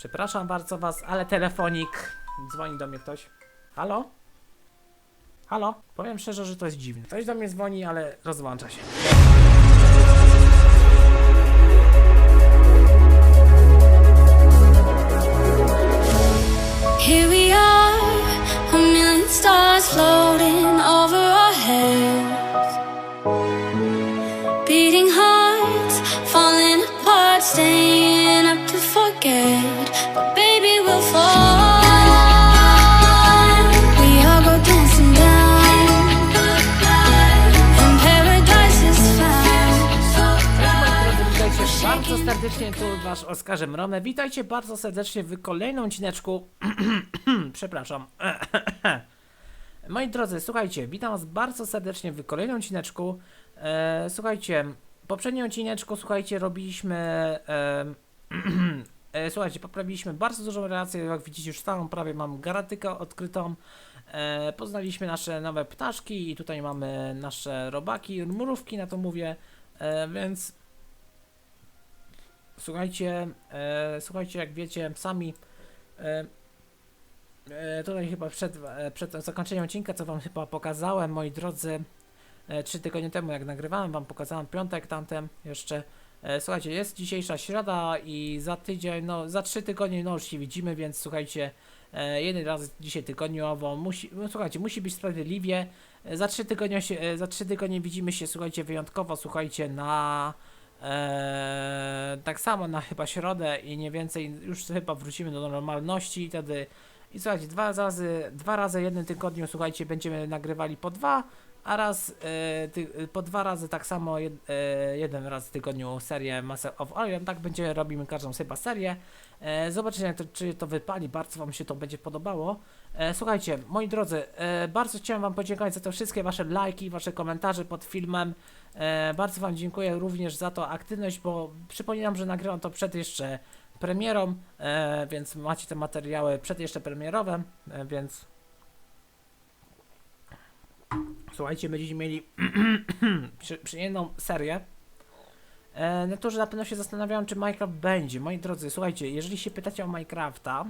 Przepraszam bardzo was, ale telefonik. Dzwoni do mnie ktoś. Halo? Halo? Powiem szczerze, że to jest dziwne. Ktoś do mnie dzwoni, ale rozłącza się. Here we are, a million stars floating over tu wasz Oskarze Mrome. Witajcie bardzo serdecznie w kolejnym odcineczku. Przepraszam. Moi drodzy, słuchajcie, witam was bardzo serdecznie w kolejnym odcineczku. E, słuchajcie, w poprzednim odcineczku, słuchajcie, robiliśmy... E, e, słuchajcie, poprawiliśmy bardzo dużą relację, jak widzicie już całą prawie mam garatykę odkrytą. E, poznaliśmy nasze nowe ptaszki i tutaj mamy nasze robaki, mrówki na to mówię, e, więc Słuchajcie, e, słuchajcie, jak wiecie, sami e, e, tutaj chyba przed, e, przed zakończeniem odcinka, co wam chyba pokazałem, moi drodzy, e, trzy tygodnie temu, jak nagrywałem, wam pokazałem piątek tamten jeszcze. E, słuchajcie, jest dzisiejsza środa i za tydzień, no za trzy tygodnie, no już się widzimy, więc słuchajcie, e, jeden raz dzisiaj tygodniowo, musi, no, słuchajcie, musi być sprawiedliwie. E, za trzy tygodnie się, e, za trzy tygodnie widzimy się, słuchajcie, wyjątkowo, słuchajcie, na Eee, tak samo na chyba środę i nie więcej, już chyba wrócimy do normalności i wtedy i słuchajcie, dwa razy, dwa razy w jednym tygodniu, słuchajcie, będziemy nagrywali po dwa, a raz e, ty, po dwa razy tak samo jed, e, jeden raz w tygodniu serię Master of Orion, tak będziemy robimy każdą chyba serię. E, zobaczycie, jak to, czy to wypali, bardzo Wam się to będzie podobało. E, słuchajcie, moi drodzy, e, bardzo chciałem Wam podziękować za te wszystkie Wasze lajki, Wasze komentarze pod filmem. E, bardzo Wam dziękuję również za to aktywność, bo przypominam, że nagrywam to przed jeszcze premierą, e, więc macie te materiały przed jeszcze premierowem, e, więc słuchajcie, będziecie mieli przy, przyjemną serię. E, niektórzy na pewno się zastanawiają, czy Minecraft będzie. Moi drodzy, słuchajcie, jeżeli się pytacie o Minecrafta,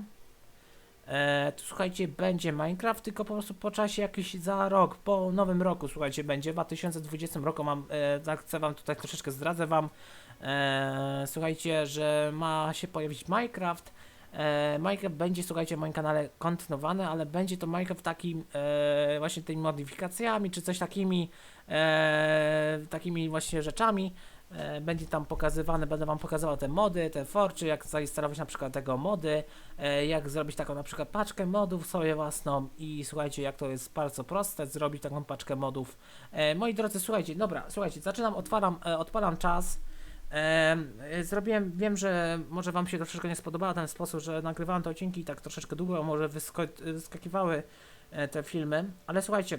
E, to słuchajcie, będzie Minecraft, tylko po prostu po czasie jakiś za rok, po nowym roku, słuchajcie, będzie. W 2020 roku mam, e, tak chcę wam tutaj troszeczkę zdradzę wam, e, słuchajcie, że ma się pojawić Minecraft. E, Minecraft będzie, słuchajcie, na moim kanale kontynuowany, ale będzie to Minecraft takim, e, właśnie tymi modyfikacjami, czy coś takimi, e, takimi właśnie rzeczami. E, będzie tam pokazywane, będę wam pokazywał te mody, te forczy, jak zainstalować na przykład tego mody, e, jak zrobić taką na przykład paczkę modów sobie własną i słuchajcie, jak to jest bardzo proste, zrobić taką paczkę modów. E, moi drodzy, słuchajcie, dobra, słuchajcie, zaczynam, otwaram, odpalam czas. Zrobiłem, wiem, że może wam się troszeczkę nie spodobało ten sposób, że nagrywałem te odcinki tak troszeczkę długo, może wyskakiwały te filmy, ale słuchajcie,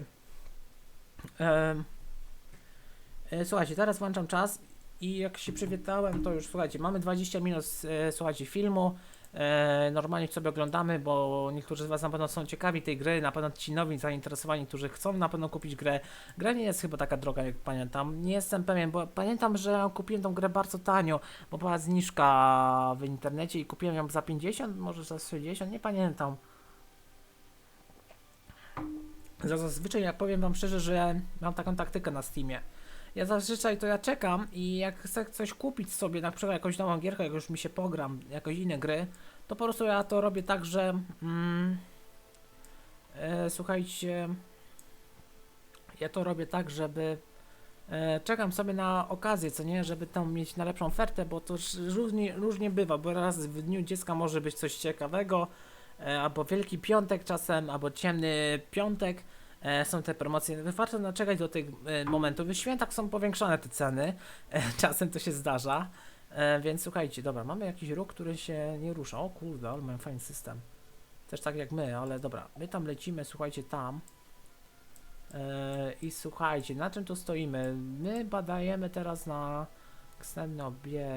słuchajcie, teraz włączam czas i jak się przywitałem, to już słuchajcie, mamy 20 minut e, słuchajcie filmu. E, normalnie sobie oglądamy, bo niektórzy z Was na pewno są ciekawi tej gry, na pewno ci nowi zainteresowani, którzy chcą na pewno kupić grę. Gra nie jest chyba taka droga, jak pamiętam. Nie jestem pewien, bo pamiętam, że kupiłem tą grę bardzo tanio, bo była zniżka w internecie i kupiłem ją za 50, może za 60, nie pamiętam. Za- Zazwyczaj, jak powiem Wam szczerze, że mam taką taktykę na Steamie. Ja zazwyczaj to ja czekam i jak chcę coś kupić sobie, na przykład jakąś nową gierkę, jak już mi się pogram, jakieś inne gry, to po prostu ja to robię tak, że mm, e, słuchajcie, ja to robię tak, żeby e, czekam sobie na okazję, co nie, żeby tam mieć na lepszą ofertę, bo to różnie, różnie bywa, bo raz w dniu dziecka może być coś ciekawego, e, albo Wielki Piątek czasem, albo Ciemny Piątek, są te promocje. Warto naczekać do tych e, momentów. W świętach są powiększane te ceny. E, czasem to się zdarza. E, więc słuchajcie, dobra, mamy jakiś ruch, który się nie rusza. O kurde, ale mają fajny system. Też tak jak my, ale dobra, my tam lecimy, słuchajcie, tam. E, I słuchajcie, na czym tu stoimy? My badajemy teraz na ksenobie,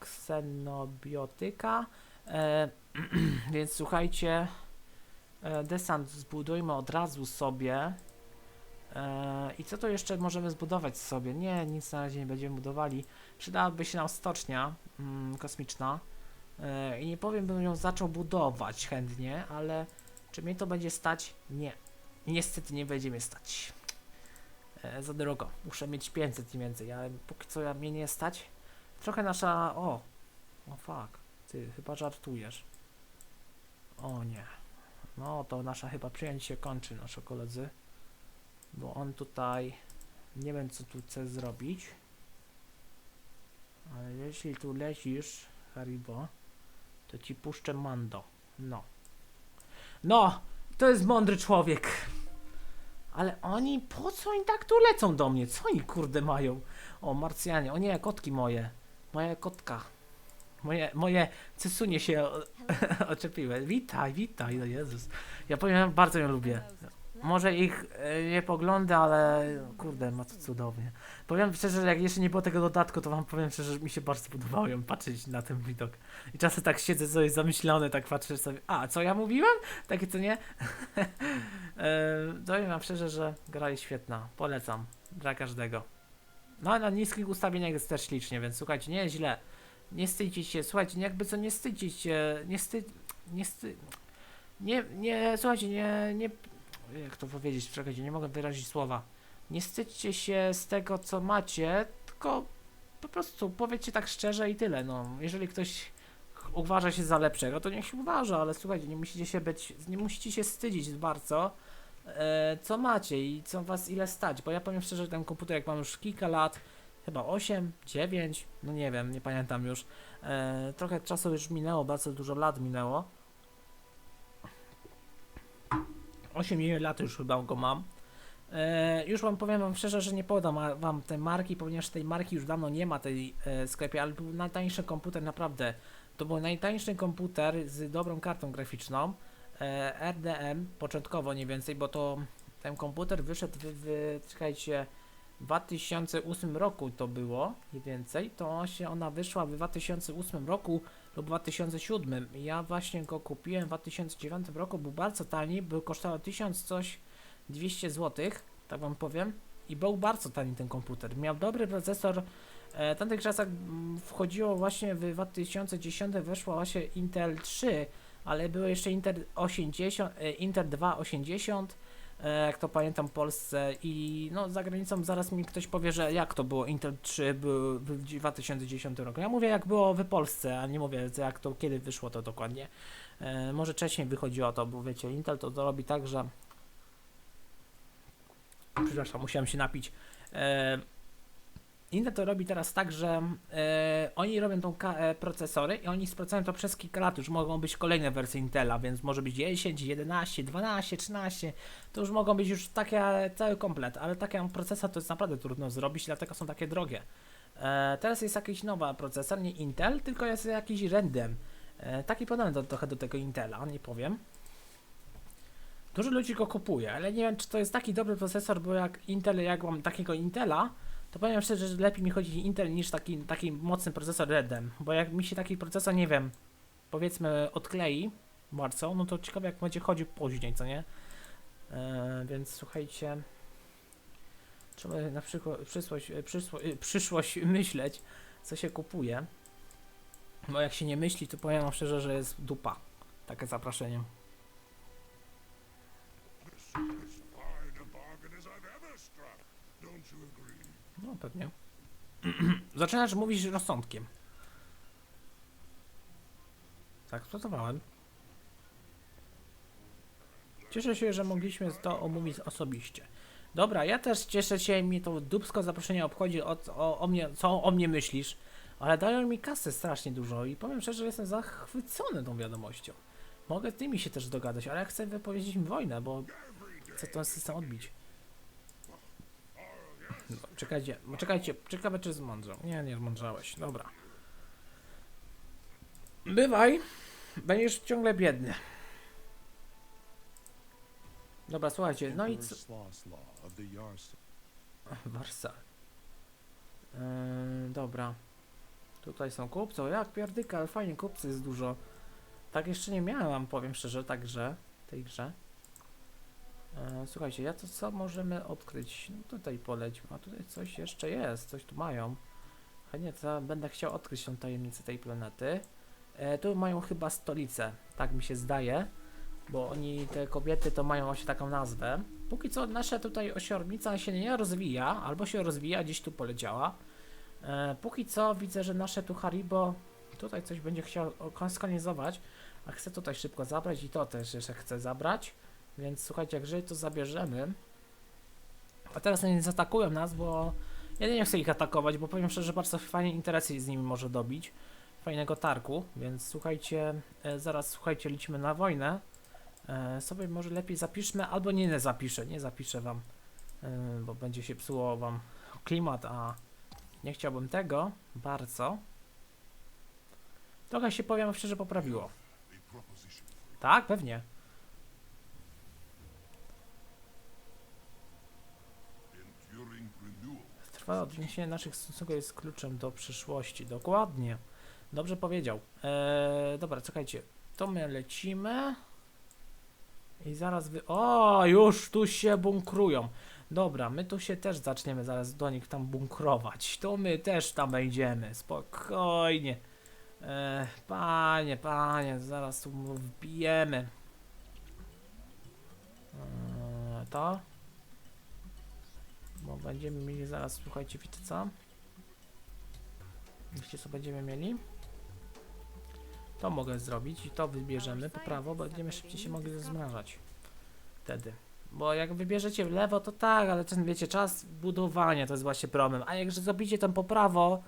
ksenobiotyka. E, więc słuchajcie, e, desant zbudujmy od razu sobie. E, I co to jeszcze możemy zbudować sobie? Nie, nic na razie nie będziemy budowali. Przydałaby się nam stocznia mm, kosmiczna. E, I nie powiem, bym ją zaczął budować chętnie, ale czy mnie to będzie stać? Nie. Niestety nie będzie mnie stać. E, za drogo. Muszę mieć 500 i więcej, ale póki co ja mnie nie stać. Trochę nasza... O! O fuck. Ty, chyba żartujesz. O nie. No to nasza chyba przyjęć się kończy, nasze koledzy. Bo on tutaj... Nie wiem co tu chce zrobić. Ale jeśli tu lecisz, Haribo, to ci puszczę Mando. No. No! To jest mądry człowiek. Ale oni, po co oni tak tu lecą do mnie? Co oni kurde mają? O, Marsjanie, o nie, kotki moje. Moja kotka. Moje, moje cysunie się oczepiły. Witaj, witaj, no Jezus. Ja powiem, bardzo ją lubię. Może ich e, nie poglądy, ale kurde, ma to cudownie. Powiem szczerze, że jak jeszcze nie było tego dodatku, to wam powiem szczerze, że mi się bardzo podobało ją patrzeć na ten widok. I czasem tak siedzę sobie zamyślony, tak patrzę sobie, a co ja mówiłem? Takie co nie? e, powiem wam szczerze, że gra jest świetna. Polecam. Dla każdego. No a na niskich ustawieniach jest też ślicznie, więc słuchajcie, nie jest źle. Nie wstydźcie się, słuchajcie, nie jakby co nie wstydźcie się, nie wstyd, nie wstyd, nie, nie, słuchajcie, nie, nie, jak to powiedzieć, czekajcie, nie mogę wyrazić słowa. Nie wstydźcie się z tego, co macie, tylko po prostu powiedzcie tak szczerze i tyle, no. Jeżeli ktoś uważa się za lepszego, to niech się uważa, ale słuchajcie, nie musicie się być, nie musicie się wstydzić bardzo, e, co macie i co was ile stać, bo ja powiem szczerze, ten komputer jak mam już kilka lat, chyba 8, 9, no nie wiem, nie pamiętam już, e, trochę czasu już minęło, bardzo dużo lat minęło, 8 lat już chyba go mam. E, już wam powiem wam szczerze, że nie podam wam tej marki, ponieważ tej marki już dawno nie ma tej e, sklepie, ale był najtańszy komputer naprawdę. To był najtańszy komputer z dobrą kartą graficzną. E, RDM początkowo nie więcej, bo to ten komputer wyszedł w, w czekajcie 2008 roku to było mniej więcej, to się ona wyszła w 2008 roku lub 2007. Ja właśnie go kupiłem w 2009 roku, był bardzo tani, był kosztował 1000 coś 200 zł, tak wam powiem. I był bardzo tani ten komputer. Miał dobry procesor. E, w tamtych czasach mm, wchodziło właśnie w 2010 weszło właśnie Intel 3, ale było jeszcze Intel 80, e, Intel 280, e, jak to pamiętam Polsce i no za granicą zaraz mi ktoś powie, że jak to było Intel 3 był w 2010 roku. Ja mówię jak było w Polsce, a nie mówię jak to kiedy wyszło to dokładnie. E, może wcześniej wychodziło to, bo wiecie, Intel to, to robi tak, że przepraszam, musiałem się napić. E, Intel to robi teraz tak, że e, oni robią tą e, procesory i oni sprocesują to przez kilka lat. Już mogą być kolejne wersje Intela, więc może być 10, 11, 12, 13. To już mogą być już takie cały komplet, ale taki procesor to jest naprawdę trudno zrobić, dlatego są takie drogie. E, teraz jest jakiś nowy procesor, nie Intel, tylko jest jakiś Random. E, taki podobny do, trochę do tego Intela, nie powiem. Dużo ludzi go kupuje, ale nie wiem, czy to jest taki dobry procesor, bo jak Intel, jak mam takiego Intela, to powiem szczerze, że lepiej mi chodzi Intel niż taki, taki mocny procesor Redem, bo jak mi się taki procesor, nie wiem, powiedzmy odklei bardzo, no to ciekawe jak będzie chodził później, co nie? E, więc słuchajcie, trzeba na przykład przyszłość, e, e, przyszłość myśleć, co się kupuje, bo jak się nie myśli, to powiem szczerze, że jest dupa, takie zaproszenie. No pewnie. Zaczynasz mówić rozsądkiem. Tak, spracowałem. Cieszę się, że mogliśmy to omówić osobiście. Dobra, ja też cieszę się, mi to dubsko zaproszenie obchodzi o, o, o mnie, co o mnie myślisz, ale dają mi kasy strasznie dużo i powiem szczerze, że jestem zachwycony tą wiadomością. Mogę z tymi się też dogadać, ale chcę wypowiedzieć im wojnę, bo chcę ten system odbić. No, czekajcie, czekajcie, ciekawe czy zmądrzał. Nie, nie zmądrzałeś, dobra. Bywaj, będziesz ciągle biedny. Dobra, słuchajcie, no i co... Warsa. Yy, dobra. Tutaj są kupcy, o jak pierdyka, ale fajnie, kupcy jest dużo. Tak jeszcze nie miałem, powiem szczerze, także tej grze. Słuchajcie, ja to co możemy odkryć? No tutaj polećmy, a tutaj coś jeszcze jest, coś tu mają. Chętnie to będę chciał odkryć tą tajemnicę tej planety. E, tu mają chyba stolicę, tak mi się zdaje, bo oni, te kobiety, to mają właśnie taką nazwę. Póki co nasza tutaj osiornica się nie rozwija, albo się rozwija, gdzieś tu poleciała. E, póki co widzę, że nasze tu Haribo tutaj coś będzie chciał skonizować, a chcę tutaj szybko zabrać i to też jeszcze chcę zabrać. Więc słuchajcie, jak jeżeli to zabierzemy, a teraz nie zaatakują nas, bo ja nie chcę ich atakować, bo powiem szczerze, bardzo fajnie interesy z nimi może dobić. Fajnego targu, więc słuchajcie, e, zaraz słuchajcie, lecimy na wojnę. E, sobie może lepiej zapiszmy, albo nie, nie zapiszę, nie zapiszę wam, e, bo będzie się psuło wam klimat, a nie chciałbym tego bardzo. Trochę się powiem szczerze poprawiło. Tak, pewnie. Trwałe odniesienie naszych stosunków jest kluczem do przyszłości. Dokładnie. Dobrze powiedział. Eee, dobra, czekajcie. To my lecimy. I zaraz wy... O, już tu się bunkrują. Dobra, my tu się też zaczniemy zaraz do nich tam bunkrować. To my też tam wejdziemy. Spokojnie. Eee, panie, panie, zaraz tu wbijemy. Eee, to? Bo będziemy mieli zaraz, słuchajcie, wiecie co? Wiecie co będziemy mieli? To mogę zrobić i to wybierzemy po prawo, bo będziemy szybciej się mogli rozmnażać. Wtedy. Bo jak wybierzecie w lewo, to tak, ale ten wiecie, czas budowania to jest właśnie problem. A jak zrobicie tam po prawo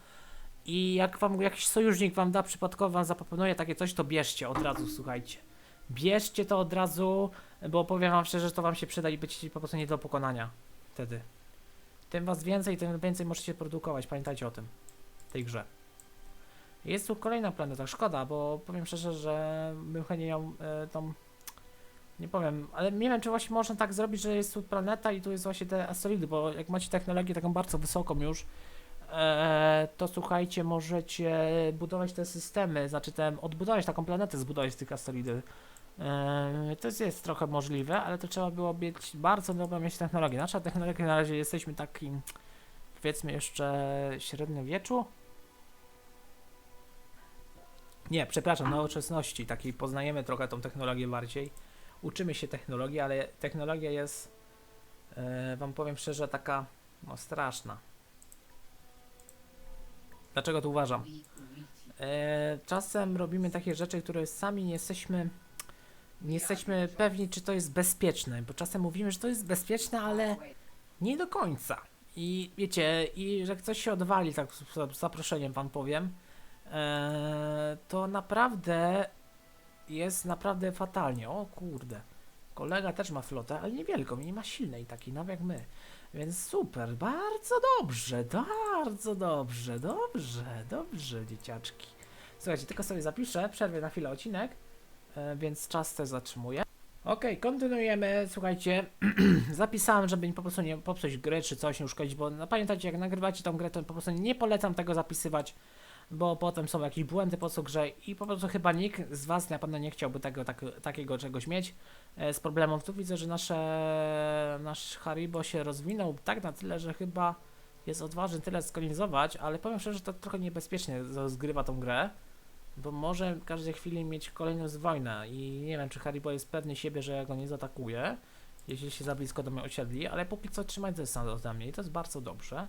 i jak wam jakiś sojusznik wam da, przypadkowo wam zaproponuje takie coś, to bierzcie od razu, słuchajcie. Bierzcie to od razu, bo powiem wam szczerze, że to wam się przyda i będziecie po prostu nie do pokonania. Wtedy. Tym was więcej, tym więcej możecie produkować. Pamiętajcie o tym. W tej grze. Jest tu kolejna planeta. Szkoda, bo powiem szczerze, że bym chętnie ją e. Nie powiem, ale nie wiem, czy właśnie można tak zrobić, że jest tu planeta i tu jest właśnie te asteroidy, bo jak macie technologię taką bardzo wysoką już, e, to słuchajcie, możecie budować te systemy, znaczy te, odbudować taką planetę, zbudować z tych asteroidów. To jest, trochę możliwe, ale to trzeba było mieć bardzo dobrą mieć technologię. Nasza technologia na razie jesteśmy takim, powiedzmy jeszcze średniowieczu. Nie, przepraszam, nowoczesności, takiej poznajemy trochę tą technologię bardziej. Uczymy się technologii, ale technologia jest, e, wam powiem szczerze, taka no, straszna. Dlaczego to uważam? E, czasem robimy takie rzeczy, które sami nie jesteśmy nie jesteśmy pewni, czy to jest bezpieczne, bo czasem mówimy, że to jest bezpieczne, ale nie do końca. I wiecie, i że coś się odwali, tak z zaproszeniem wam powiem, e, to naprawdę jest naprawdę fatalnie. O kurde. Kolega też ma flotę, ale niewielką i nie ma silnej takiej, nawet jak my. Więc super, bardzo dobrze, bardzo dobrze, dobrze, dobrze, dzieciaczki. Słuchajcie, tylko sobie zapiszę, przerwę na chwilę odcinek. E, więc czas też zatrzymuję. Okej, kontynuujemy. Słuchajcie, zapisałem, żeby po prostu nie popsuć gry czy coś, nie uszkodzić, bo no, pamiętajcie, jak nagrywacie tą grę, to po prostu nie polecam tego zapisywać, bo potem są jakieś błędy po co grze i po prostu chyba nikt z Was na pewno nie chciałby tego, tak, takiego czegoś mieć e, z problemów. Tu widzę, że nasze, nasz Haribo się rozwinął tak na tyle, że chyba jest odważny tyle skolonizować, ale powiem szczerze, że to trochę niebezpiecznie rozgrywa tą grę. Bo może w każdej chwili mieć kolejną z wojnę i nie wiem, czy Haribo jest pewny siebie, że ja go nie zaatakuje, jeśli się za blisko do mnie osiedli, ale póki co trzymać dystans ode mnie i to jest bardzo dobrze.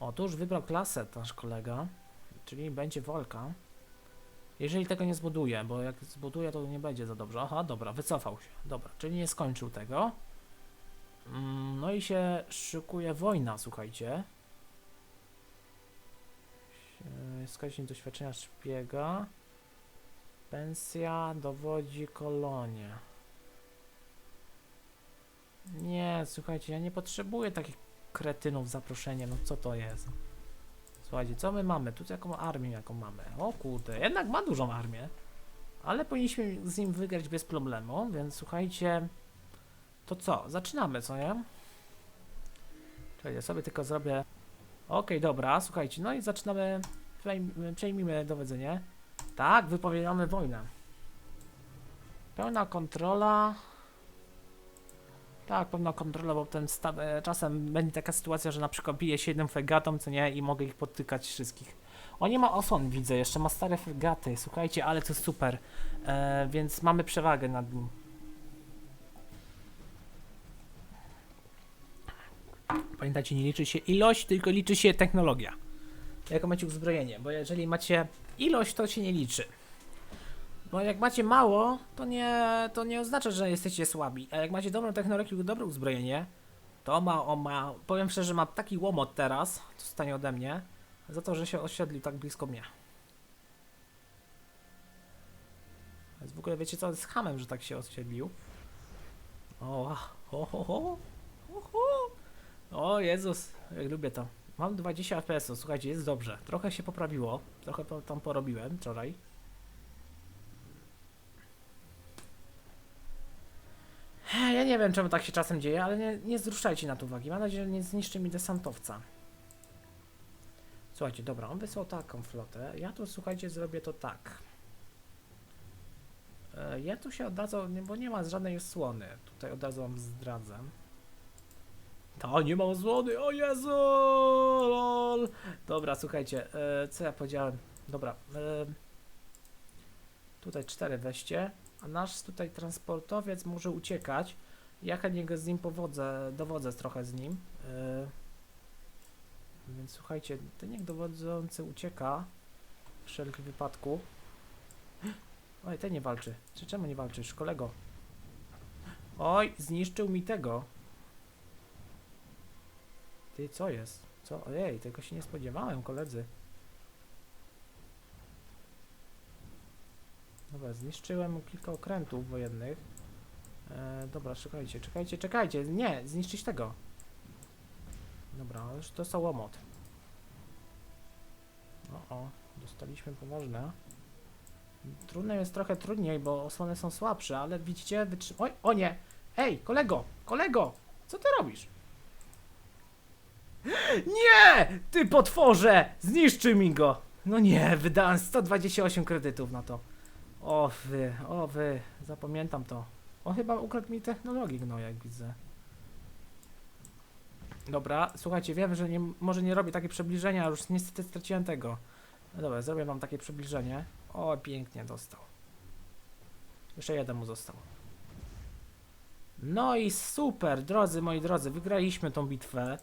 Otóż wybrał klasę nasz kolega, czyli będzie Wolka. Jeżeli tego nie zbuduje, bo jak zbuduje, to nie będzie za dobrze. Aha, dobra, wycofał się. Dobra, czyli nie skończył tego. Mm, No i się szykuje wojna, słuchajcie. E, Wskaźnik doświadczenia szpiega. Pensja dowodzi kolonie. Nie, słuchajcie, ja nie potrzebuję takich kretynów z zaproszeniem. No co to jest? Słuchajcie, co my mamy? Tu jaką armię jaką mamy? O kurde, jednak ma dużą armię. Ale powinniśmy z nim wygrać bez problemu, więc słuchajcie. To co? Zaczynamy, co nie? Czekaj, ja sobie tylko zrobię Okej, dobra, słuchajcie, no i zaczynamy, przejm- przejmijmy dowodzenie. Tak, wypowiadamy wojnę. Pełna kontrola. Tak, pełna kontrola, bo ten e, czasem będzie taka sytuacja, że na przykład bije się jednym fregatą, co nie, i mogę ich potykać wszystkich. O, nie ma osłon, widzę, jeszcze ma stare fregaty, słuchajcie, ale to super, e, więc mamy przewagę nad nim. Pamiętajcie, nie liczy się ilość, tylko liczy się technologia. Jaką macie uzbrojenie, bo jeżeli macie ilość, to się nie liczy. Bo jak macie mało, to nie, to nie oznacza, że jesteście słabi. A jak macie dobrą technologię i dobre uzbrojenie, to ma, on ma, powiem szczerze, ma taki łomot teraz, co stanie ode mnie, za to, że się osiedlił tak blisko mnie. Więc w ogóle wiecie co, z hamem, że tak się osiedlił. O, ho, ho, ho. O Jezus, jak lubię to. Mam 20 fps, słuchajcie, jest dobrze. Trochę się poprawiło, trochę tam porobiłem wczoraj. Ja nie wiem, czemu tak się czasem dzieje, ale nie, nie zwruszajcie na to uwagi. Mam nadzieję, że nie zniszczy mi desantowca. Słuchajcie, dobra, on wysłał taką flotę. Ja tu, słuchajcie, zrobię to tak. E, Ja tu się od razu, bo nie ma żadnej osłony. Tutaj od razu wam zdradzę. To nie ma osłony, o Jezu! Lol. Dobra, słuchajcie, e, co ja powiedziałem? Dobra, e, tutaj cztery weźcie, a nasz tutaj transportowiec może uciekać. Ja chętnie go z nim powodzę, dowodzę trochę z nim. e, więc słuchajcie, ten niech dowodzący ucieka w wszelkim wypadku. Oj, ten nie walczy. Czy czemu nie walczysz, kolego? Oj, zniszczył mi tego. Ty, co jest? Co? Ojej, tego się nie spodziewałem, koledzy. Dobra, zniszczyłem kilka okrętów wojennych. E, dobra, czekajcie, czekajcie, czekajcie. Nie, zniszczyć tego. Dobra, już dostał łomot. O, o, dostaliśmy poważne. Trudne jest trochę trudniej, bo osłony są słabsze, ale widzicie. Oj, o nie! Ej, kolego, kolego! Co ty robisz? Nie! Ty potworze! Zniszczy mi go! No nie, wydałem 128 kredytów na to. O wy, o wy, zapamiętam to. On chyba ukradł mi technologię, no jak widzę. Dobra, słuchajcie, wiem, że nie, może nie robię takie przybliżenia, ale już niestety straciłem tego. No dobra, zrobię wam takie przybliżenie. O, pięknie dostał. Jeszcze jeden mu został. No i super, drodzy moi drodzy, wygraliśmy tą bitwę,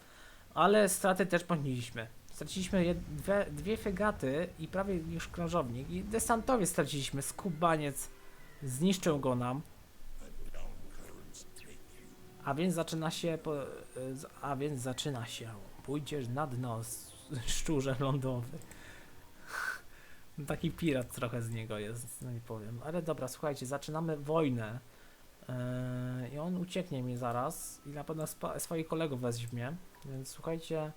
ale straty też ponieśliśmy. Straciliśmy dwie, dwie fegaty i prawie już krążownik. I desantowie straciliśmy, skubaniec zniszczył go nam. A więc zaczyna się, po, a więc zaczyna się. Pójdziesz na dno, szczurze lądowy. Taki pirat trochę z niego jest, no nie powiem. Ale dobra, słuchajcie, zaczynamy wojnę. Yy, I on ucieknie mi zaraz i na pewno swoich kolegów weźmie. Więc słuchajcie,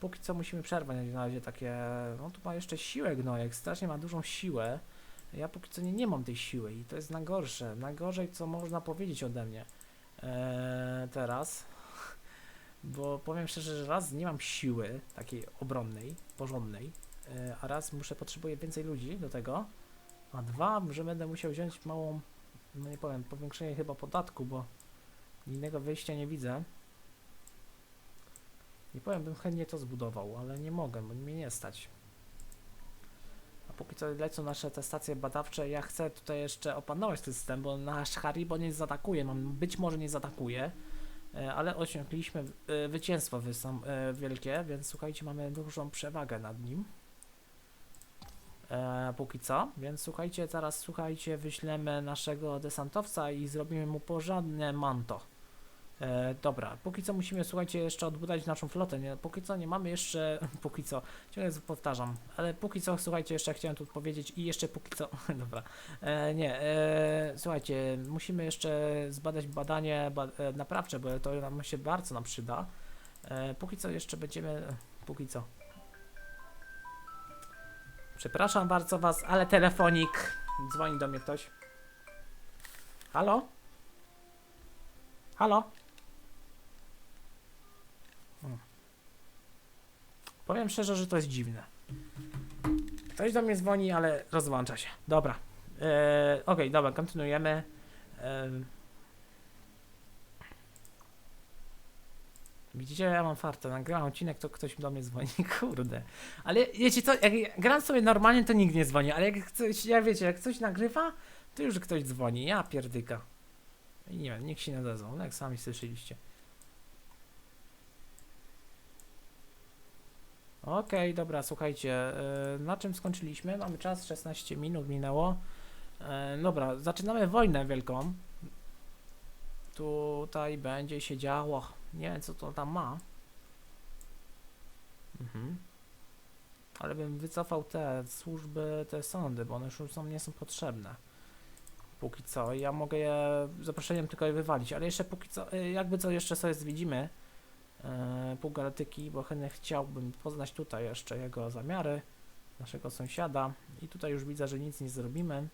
póki co musimy przerwać na razie takie. No tu ma jeszcze siłę gnojek, strasznie ma dużą siłę. Ja póki co nie, nie mam tej siły i to jest najgorsze. Najgorzej, co można powiedzieć ode mnie eee, teraz. Bo powiem szczerze, że raz nie mam siły takiej obronnej, porządnej, e, a raz muszę, potrzebuję więcej ludzi do tego, a dwa, że będę musiał wziąć małą, no nie powiem, powiększenie chyba podatku, bo innego wyjścia nie widzę. Nie powiem, bym chętnie to zbudował, ale nie mogę, bo mnie nie stać. A póki co lecą nasze te stacje badawcze, ja chcę tutaj jeszcze opanować ten system, bo nasz Haribo nie zaatakuje, mam, być może nie zaatakuje, e, ale osiągnęliśmy e, zwycięstwo e, wielkie, więc słuchajcie, mamy dużą przewagę nad nim. E, póki co, więc słuchajcie, teraz słuchajcie, wyślemy naszego desantowca i zrobimy mu porządne manto. E, dobra, póki co musimy, słuchajcie, jeszcze odbudować naszą flotę. Nie, póki co nie mamy jeszcze, póki co, ciągle powtarzam, ale póki co, słuchajcie, jeszcze chciałem tu powiedzieć i jeszcze póki co, dobra, e, nie, e, słuchajcie, musimy jeszcze zbadać badanie ba, e, naprawcze, bo to nam się bardzo nam przyda. E, póki co jeszcze będziemy, póki co. Przepraszam bardzo was, ale telefonik, dzwoni do mnie ktoś. Halo? Halo? Powiem szczerze, że to jest dziwne. Ktoś do mnie dzwoni, ale rozłącza się. Dobra. Eee, Okej, dobra, kontynuujemy. Em. Widzicie, ja mam fartę, nagrałem odcinek, to ktoś do mnie dzwoni, kurde. Ale wiecie co, jak gram sobie normalnie, to nikt nie dzwoni, ale jak coś, ja wiecie, jak coś nagrywa, to już ktoś dzwoni, ja pierdyka. I nie wiem, nikt się nie odezwał, no jak sami słyszeliście. Okej, dobra, słuchajcie, yy, na czym skończyliśmy? Mamy czas, 16 minut minęło. Yy, dobra, zaczynamy wojnę wielką. Tutaj będzie się działo. Nie wiem, co to tam ma. Mhm. Ale bym wycofał te służby, te sądy, bo one już są, nie są potrzebne. Póki co. Ja mogę je zaproszeniem tylko je wywalić, ale jeszcze póki co, y, jakby co jeszcze sobie zwiedzimy e, pół galatyki, bo chętnie chciałbym poznać tutaj jeszcze jego zamiary, naszego sąsiada. I tutaj już widzę, że nic nie zrobimy,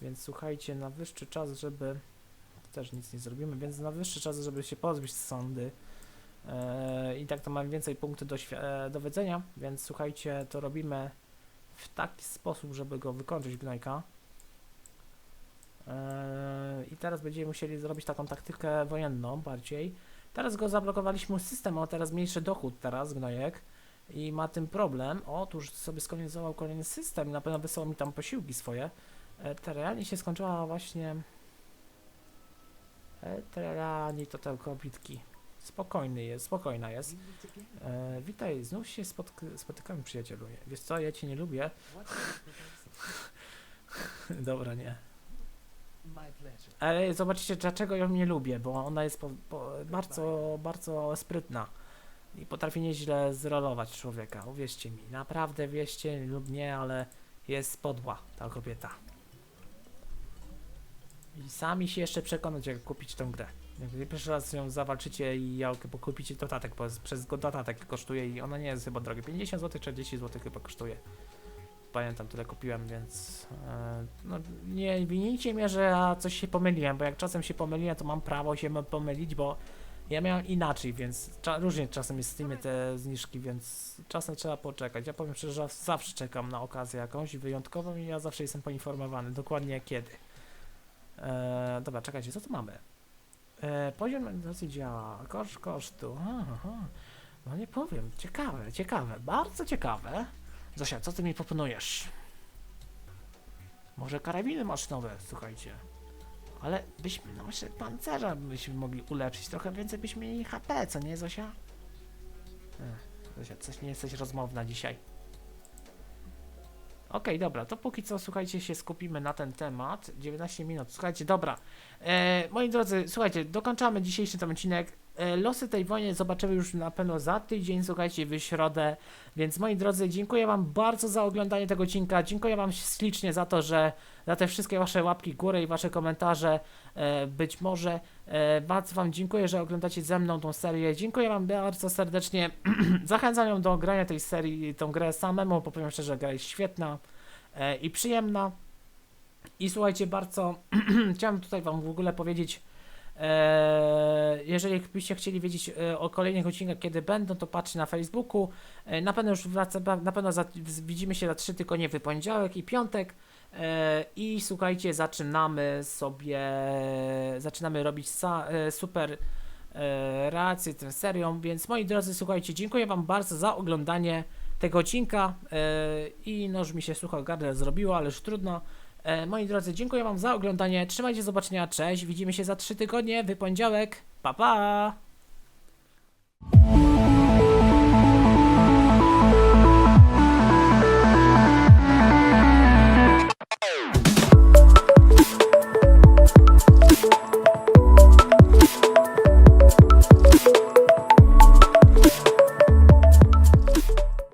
więc słuchajcie, na wyższy czas, żeby też nic nie zrobimy, więc na wyższy czas, żeby się pozbyć sądy. E, I tak to mam więcej punktów do wiedzenia, więc słuchajcie, to robimy w taki sposób, żeby go wykończyć gnojka. E, I teraz będziemy musieli zrobić taką taktykę wojenną bardziej. Teraz go zablokowaliśmy system, a teraz mniejszy dochód teraz, gnojek. I ma tym problem. O, tu już sobie skonfigurował kolejny system, na pewno wysłał mi tam posiłki swoje. E, się skończyła właśnie... E, Terrani to tylko bitki. Spokojny jest, spokojna jest. E, witaj, znów się spotk- spotykamy przyjacielu. Wiesz co, ja cię nie lubię. Dobra, nie. Ale zobaczycie, dlaczego ją nie lubię, bo ona jest po, po, bardzo, bardzo sprytna i potrafi nieźle zrolować człowieka, uwierzcie mi. Naprawdę wieście lub nie, ale jest podła ta kobieta. I sami się jeszcze przekonać, jak kupić tą grę. Jak pierwszy raz ją zawalczycie i jak kupicie dodatek, bo przez dodatek kosztuje i ona nie jest chyba droga. 50 zł, 40 zł chyba kosztuje. Pamiętam, tyle kupiłem, więc e, no, nie winijcie mnie, że ja coś się pomyliłem, bo jak czasem się pomyliłem, to mam prawo się pomylić, bo ja miałem inaczej, więc cza, różnie czasem jest z tymi te zniżki, więc czasem trzeba poczekać. Ja powiem szczerze, że zawsze czekam na okazję jakąś wyjątkową i ja zawsze jestem poinformowany, dokładnie kiedy. E, dobra, czekajcie, co tu mamy? E, poziom realizacji działa, koszt kosztu, aha, aha. no nie powiem, ciekawe, ciekawe, bardzo ciekawe. Zosia, co ty mi proponujesz? Może karabiny maszynowe, słuchajcie. Ale byśmy nasze pancerza byśmy mogli ulepszyć. Trochę więcej byśmy mieli HP, co nie, Zosia? Ech, Zosia, coś nie jesteś rozmowna dzisiaj. Okej, dobra, to póki co, słuchajcie, się skupimy na ten temat. 19 minut, słuchajcie, dobra. E, moi drodzy, słuchajcie, dokończamy dzisiejszy ten odcinek. E, losy tej wojny zobaczymy już na pewno za tydzień, słuchajcie, w środę. Więc moi drodzy, dziękuję Wam bardzo za oglądanie tego odcinka. Dziękuję Wam ślicznie za to, że za te wszystkie Wasze łapki górę i Wasze komentarze. E, być może e, bardzo Wam dziękuję, że oglądacie ze mną tą serię. Dziękuję Wam bardzo serdecznie. Zachęcam ją do grania tej serii, tą grę samemu, bo powiem szczerze, gra jest świetna i przyjemna. I słuchajcie, bardzo chciałem tutaj Wam w ogóle powiedzieć. E, jeżeli byście chcieli wiedzieć e, o kolejnych odcinkach, kiedy będą, to patrzcie na Facebooku. E, na pewno już wraca, na pewno za, widzimy się za trzy tygodnie w poniedziałek i piątek. I słuchajcie, zaczynamy sobie, zaczynamy robić super e, reakcje tym serią, więc moi drodzy, słuchajcie, dziękuję Wam bardzo za oglądanie tego odcinka i no już mi się sucho gardle zrobiło, ale już trudno. E, moi drodzy, dziękuję Wam za oglądanie, trzymajcie do zobaczenia, cześć, widzimy się za trzy tygodnie, w poniedziałek, pa pa!